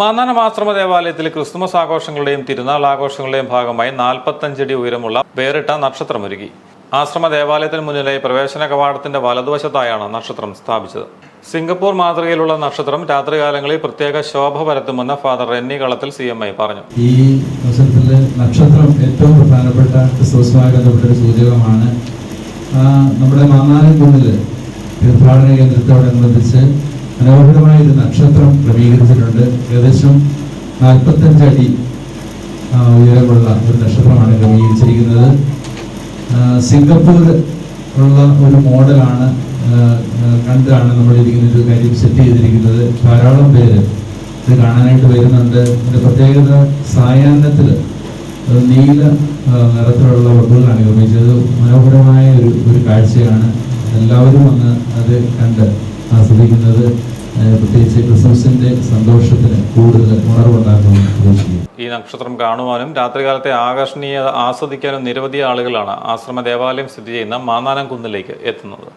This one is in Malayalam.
മാന്നാനം ആശ്രമ ദേവാലയത്തിൽ ക്രിസ്തുമസ് ആഘോഷങ്ങളുടെയും തിരുനാൾ ആഘോഷങ്ങളുടെയും ഭാഗമായി നാൽപ്പത്തഞ്ചടി ഉയരമുള്ള വേറിട്ട നക്ഷത്രമൊരുക്കി ആശ്രമ ദേവാലയത്തിന് മുന്നിലെ പ്രവേശന കവാടത്തിന്റെ വലതുവശത്തായാണ് നക്ഷത്രം സ്ഥാപിച്ചത്. സിംഗപ്പൂർ മാതൃകയിലുള്ള നക്ഷത്രം രാത്രികാലങ്ങളിൽ പ്രത്യേക ശോഭ പരത്തുമെന്ന് ഫാദർ റെന്നി കളത്തിൽ സി എം ഐ പറഞ്ഞു. ഈ അവസരത്തിൽ നക്ഷത്രം ഏറ്റവും പ്രധാനപ്പെട്ട ബന്ധപ്പെട്ട ഒരു സൂചകമാണ് നമ്മുടെ മാന്നാനം കുന്നിൽ തീർത്ഥാടന കേന്ദ്രത്തോടനുബന്ധിച്ച് മനോഹരമായ ഒരു നക്ഷത്രം ക്രമീകരിച്ചിട്ടുണ്ട്. ഏകദേശം നാൽപ്പത്തഞ്ച് അടി ആ, ഉയരമുള്ള ഒരു നക്ഷത്രമാണ് ക്രമീകരിച്ചിരിക്കുന്നത്. സിംഗപ്പൂർ ഉള്ള ഒരു മോഡലാണ് കണ്ടാണ് നമ്മൾ ഇരിക്കുന്ന ഒരു കാര്യം സെറ്റ് ചെയ്തിരിക്കുന്നത്. ധാരാളം പേര് ഇത് കാണാനായിട്ട് വരുന്നുണ്ട്. ഇതിന്റെ പ്രത്യേകത സായാഹ്നത്തിൽ നീല നിറത്തിലുള്ള വക്കുകളാണ് നിർമ്മിച്ചത്. മനോഹരമായ ഒരു ഒരു കാഴ്ചയാണ്. എല്ലാവരും വന്ന് അത് കണ്ട് ആസ്വദിക്കുന്നത്. പ്രത്യേകിച്ച് ക്രിസ്മസിന്റെ സന്തോഷത്തിന് കൂടുതൽ ഉണർവുണ്ടാക്കുമെന്ന് പ്രതീക്ഷിക്കുന്നു ഈ നക്ഷത്രം കാണുവാനും രാത്രികാലത്തെ ആകർഷണീയത ആസ്വദിക്കാനും നിരവധി ആളുകളാണ് ആശ്രമ ദേവാലയം സ്ഥിതി ചെയ്യുന്ന മാന്നാനം കുന്നിലേക്ക് എത്തുന്നത്.